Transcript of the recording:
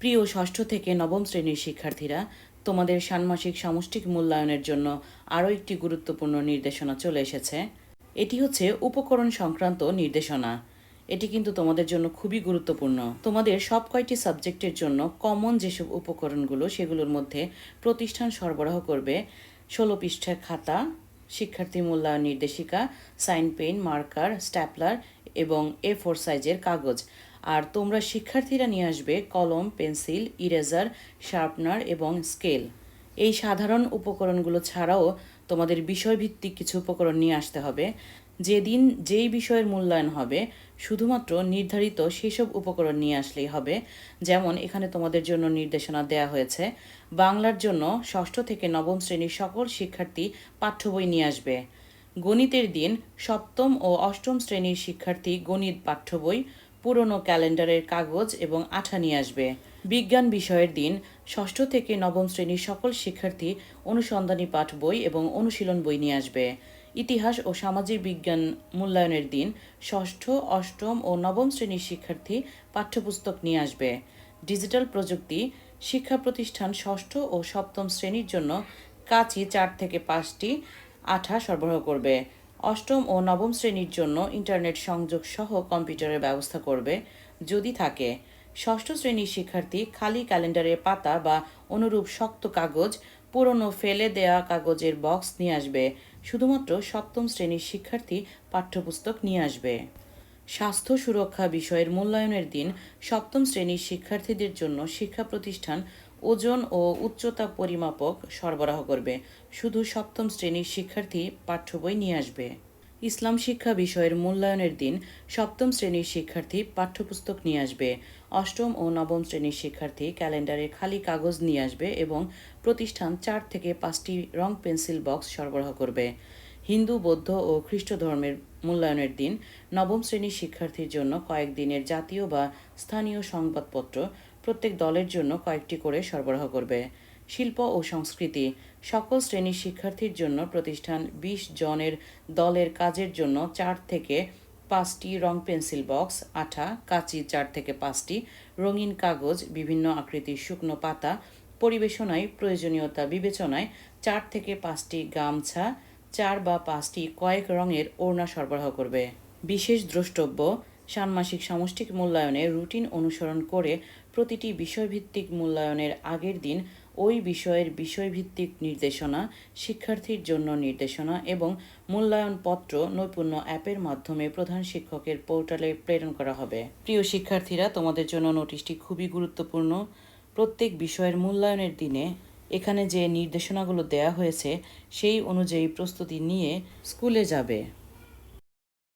প্রিয় ষষ্ঠ থেকে নবম শ্রেণির শিক্ষার্থীরা, তোমাদের ষান্মাসিক সামষ্টিক মূল্যায়নের জন্য আরও একটি গুরুত্বপূর্ণ নির্দেশনা চলে এসেছে। এটি হচ্ছে উপকরণ সংক্রান্ত নির্দেশনা। এটি কিন্তু তোমাদের জন্য খুবই গুরুত্বপূর্ণ। তোমাদের সব কয়টি সাবজেক্টের জন্য কমন যেসব উপকরণগুলো সেগুলোর মধ্যে প্রতিষ্ঠান সরবরাহ করবে, ষোলো পৃষ্ঠার খাতা, শিক্ষার্থী মূল্যায়ন নির্দেশিকা, সাইন পেন, মার্কার, স্ট্যাপলার এবং এ ফোর সাইজের কাগজ। আর তোমরা শিক্ষার্থীরা নিয়ে আসবে কলম, পেন্সিল, ইরেজার, শার্পনার এবং স্কেল। এই সাধারণ উপকরণগুলো ছাড়াও তোমাদের বিষয়ভিত্তিক কিছু উপকরণ নিয়ে আসতে হবে। যেদিন যেই বিষয়ের মূল্যায়ন হবে, শুধুমাত্র নির্ধারিত সেসব উপকরণ নিয়ে আসলেই হবে। যেমন এখানে তোমাদের জন্য নির্দেশনা দেয়া হয়েছে, বাংলার জন্য ষষ্ঠ থেকে নবম শ্রেণির সকল শিক্ষার্থী পাঠ্য বই নিয়ে আসবে। গণিতের দিন সপ্তম ও অষ্টম শ্রেণির শিক্ষার্থী গণিত পাঠ্য বই পুরনো ক্যালেন্ডারের কাগজ এবং আঠা নিয়ে আসবে। বিজ্ঞান বিষয়ের দিন, ষষ্ঠ থেকে নবম শ্রেণির সকল শিক্ষার্থী অনুসন্ধানী পাঠ বই এবং অনুশীলন বই নিয়ে আসবে। ইতিহাস ও সামাজিক বিজ্ঞান মূল্যায়নের দিন, ষষ্ঠ, অষ্টম ও নবম শ্রেণির শিক্ষার্থী পাঠ্যপুস্তক নিয়ে আসবে। ডিজিটাল প্রযুক্তি, শিক্ষা প্রতিষ্ঠান ষষ্ঠ ও সপ্তম শ্রেণির জন্য কাচি চার থেকে পাঁচটি আঠা সরবরাহ করবে। অষ্টম ও নবম শ্রেণির জন্য ইন্টারনেট সংযোগ সহ কম্পিউটারের ব্যবস্থা করবে যদি থাকে। ষষ্ঠ শ্রেণির শিক্ষার্থী খালি ক্যালেন্ডারের পাতা বা অনুরূপ শক্ত কাগজ, পুরনো ফেলে দেয়া কাগজের বক্স নিয়ে আসবে। শুধুমাত্র সপ্তম শ্রেণির শিক্ষার্থী পাঠ্যপুস্তক নিয়ে আসবে। স্বাস্থ্য সুরক্ষা বিষয়ের মূল্যায়নের দিন সপ্তম শ্রেণির শিক্ষার্থীদের জন্য শিক্ষা প্রতিষ্ঠান ওজন ও উচ্চতা পরিমাপক সরবরাহ করবে। শুধু সপ্তম শ্রেণির শিক্ষার্থী পাঠ্য বই নিয়ে আসবে। ইসলাম শিক্ষা বিষয়ের মূল্যায়নের দিন সপ্তম শ্রেণির শিক্ষার্থী পাঠ্যপুস্তক নিয়ে আসবে। অষ্টম ও নবম শ্রেণির শিক্ষার্থী ক্যালেন্ডারে খালি কাগজ নিয়ে আসবে এবং প্রতিষ্ঠান চার থেকে পাঁচটি রং পেন্সিল বক্স সরবরাহ করবে। হিন্দু, বৌদ্ধ ও খ্রিস্ট ধর্মের মূল্যায়নের দিন নবম শ্রেণির শিক্ষার্থীর জন্য কয়েকদিনের জাতীয় বা স্থানীয় সংবাদপত্র প্রত্যেক দলের জন্য কয়েকটি করে সরবরাহ করবে। শিল্প ও সংস্কৃতি, সকল শ্রেণির শিক্ষার্থীর জন্য প্রতিষ্ঠান বিশ জনের দলের কাজের জন্য চার থেকে পাঁচটি রং পেন্সিল বক্স, আঠা, কাঁচি চার থেকে পাঁচটি, রঙিন কাগজ, বিভিন্ন আকৃতির শুকনো পাতা, পরিবেশনায় প্রয়োজনীয়তা বিবেচনায় চার থেকে পাঁচটি গামছা, চার বা পাঁচটি কয়েক রঙের ওড়না সরবরাহ করবে। বিশেষ দ্রষ্টব্য ষান্মাসিক সামষ্টিক মূল্যায়নে রুটিন অনুসরণ করে প্রতিটি বিষয়ভিত্তিক মূল্যায়নের আগের দিন ওই বিষয়ের বিষয়ভিত্তিক নির্দেশনা, শিক্ষার্থীর জন্য নির্দেশনা এবং মূল্যায়ন পত্র নৈপুণ্য অ্যাপের মাধ্যমে প্রধান শিক্ষকের পোর্টালে প্রেরণ করা হবে। প্রিয় শিক্ষার্থীরা, তোমাদের জন্য নোটিশটি খুবই গুরুত্বপূর্ণ। প্রত্যেক বিষয়ের মূল্যায়নের দিনে এখানে যে নির্দেশনাগুলো দেয়া হয়েছে, সেই অনুযায়ী প্রস্তুতি নিয়ে স্কুলে যাবে।